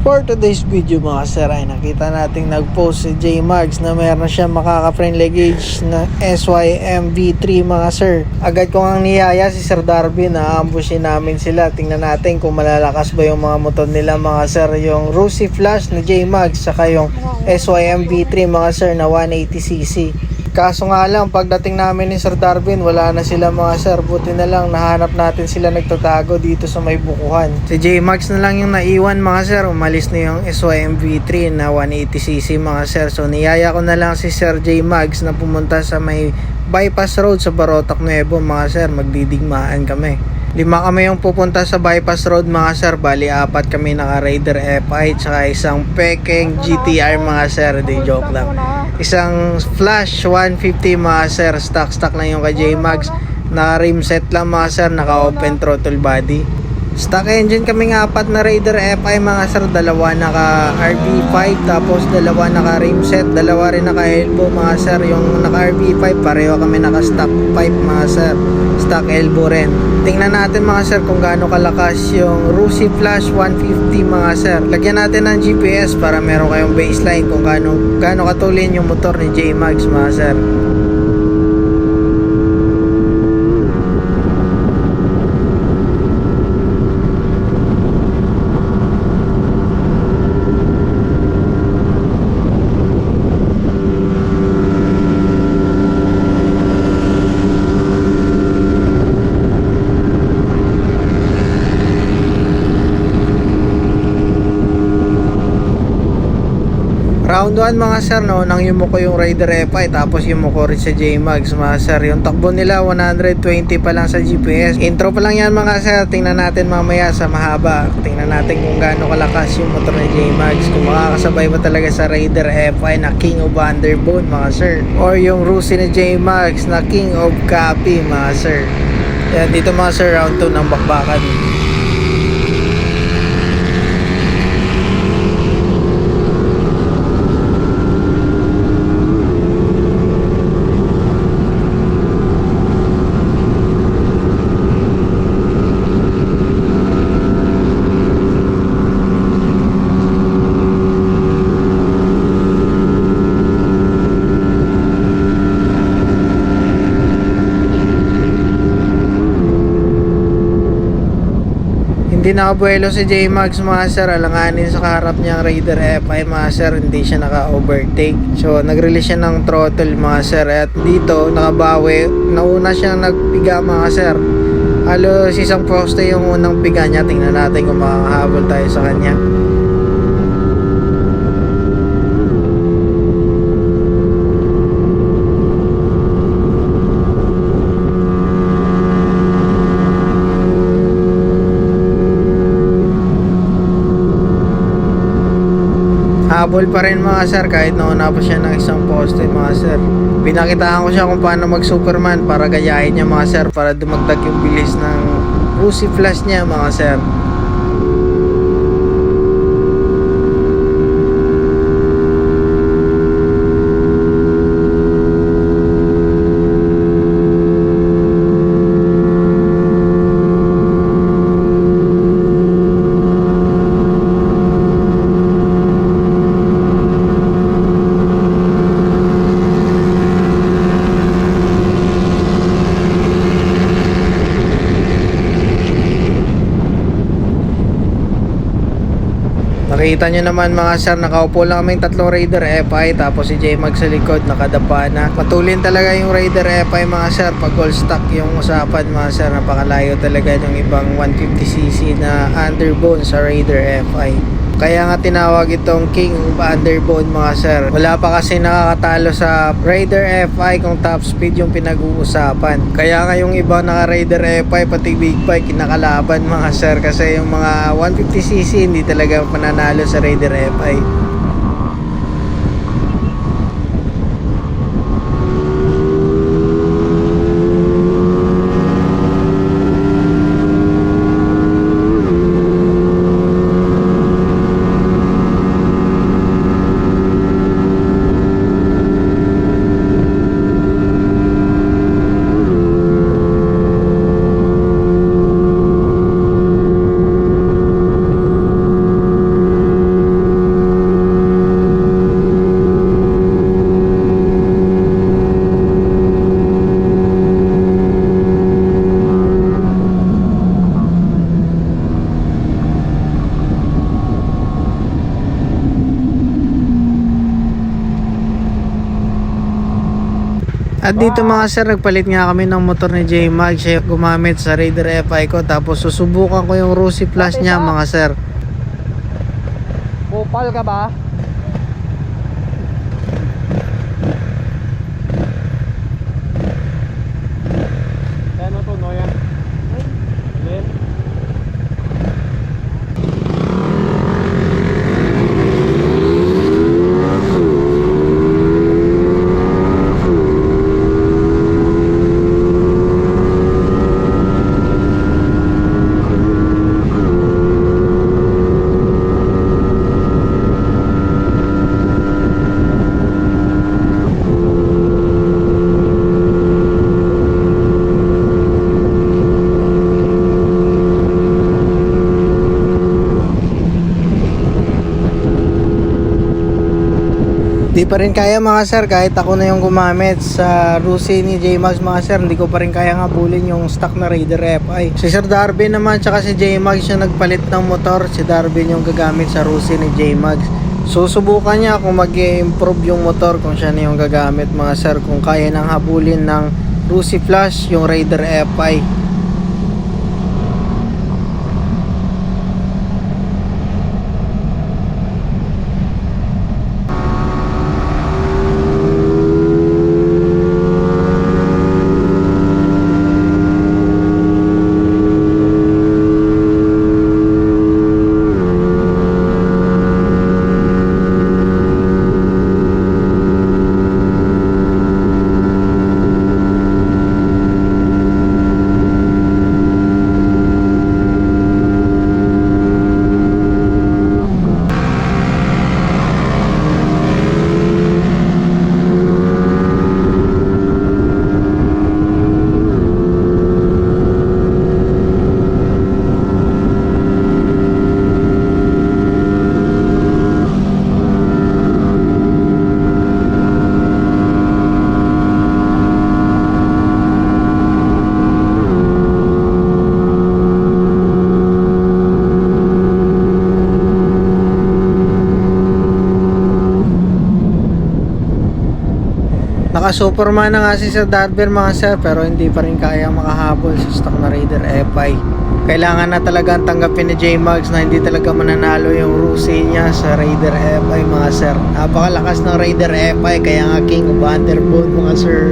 For today's video mga sir ay nakita nating nag-post si J Mags na meron siya makaka-friendly gauge na SYM V3 mga sir. Agad ko ang niyaya si Sir Darby na ambushin namin sila. Tingnan natin kung malalakas ba yung mga motor nila mga sir. Yung Rusi Flash na J Mags saka yung SYM V3 mga sir na 180cc. Kaso nga lang, pagdating namin ni Sir Darwin, wala na sila mga sir. Buti na lang, nahanap natin sila nagtatago dito sa may bukuhan. Si J-Max na lang yung naiwan mga sir. Umalis na yung SYM V3 na 180cc mga sir. So niyaya ko na lang si Sir J-Max na pumunta sa may bypass road sa Barotac Nuevo mga sir. Magdidigmaan kami. Lima kami yung pupunta sa bypass road mga sir. Bali, apat kami naka Raider FI tsaka isang Peking GTR mga sir. Di joke lang. Isang Flash 150 mga sir. Stock stock lang yung kay J-Max. Naka rim set lang mga sir. Naka open throttle body. Stock engine kaming apat na Raider FI mga sir. Dalawa naka RB5 tapos dalawa naka rim set. Dalawa rin naka elbow mga sir. Yung naka RB5 pareho kami naka stock pipe mga sir. Stock elbow rin. Tingnan natin mga sir kung gaano kalakas yung Rusi Flash 150 mga sir. Lagyan natin ng GPS para meron kayong baseline kung gaano, gaano katulin yung motor ni J-Max mga sir. Round 1 mga sir no, nang yumuko yung Raider FI tapos yumuko rin sa J-Max mga sir. Yung takbo nila 120 pa lang sa GPS. Intro pa lang yan mga sir. Tingnan natin mamaya sa mahaba. Tingnan natin kung gaano kalakas yung motor ni J-Max. Kung makakasabay ba talaga sa Raider FI na King of Underbone mga sir. Or yung Rusi ni J-Max na King of Copy mga sir. Yan, dito mga sir round 2 ng bakbakan. Hindi nakabuelo si J-Max mga sir. Alanganin sa kaharap niyang Raider FI mga sir. Hindi siya naka-overtake. So nag-release siya ng throttle mga sir. At dito nakabawi. Nauna siyang nagpiga mga sir. Halos isang poste yung unang piga niya. Tingnan natin kung makakahabol tayo sa kanya. Habol pa rin mga sir kahit nauna pa siya ng isang poste mga sir. Pinakitaan ko siya kung paano mag Superman para gayahin niya mga sir para dumagdag yung bilis ng Rusi Flash niya mga sir. Nakita nyo naman mga sir, nakaupo lang kaming tatlong Raider FI tapos si J-Mag sa likod nakadapa na. Matulin talaga yung Raider FI mga sir pag all stock yung usapan mga sir. Napakalayo talaga yung ibang 150cc na underbone sa Raider FI. Kaya nga tinawag itong King of Underbone mga sir. Wala pa kasi nakakatalo sa Raider FI kung top speed yung pinag-uusapan. Kaya nga yung iba naka Raider FI pati big bike kinakalaban mga sir kasi yung mga 150cc hindi talaga pananalo sa Raider FI. At dito mga sir, nagpalit nga kami ng motor ni J-Mag. Siya gumamit sa Raider FI ko. Tapos susubukan ko yung Rusi Plus niya mga sir. Kupal ka ba? Di pa rin kaya mga sir, kahit ako na yung gumamit sa Rusi ni J-Max mga sir, hindi ko pa rin kaya ngabulin yung stock na Raider FI. Si Sir Darby naman, tsaka si J-Max yung nagpalit ng motor. Si Darby yung gagamit sa Rusi ni J-Max. Susubukan niya kung mag improve yung motor kung siya na yung gagamit mga sir. Kung kaya nang habulin ng Rusi Flash, yung Raider FI. Naka-superman na nga si Sir Darby mga sir pero hindi pa rin kaya makahabol sa stock na Raider FI. Kailangan na talaga tanggapin ni J-Mags na hindi talaga mananalo yung Rusi niya sa Raider FI mga sir. Napakalakas ng Raider FI kaya nga King of Underboard mga sir.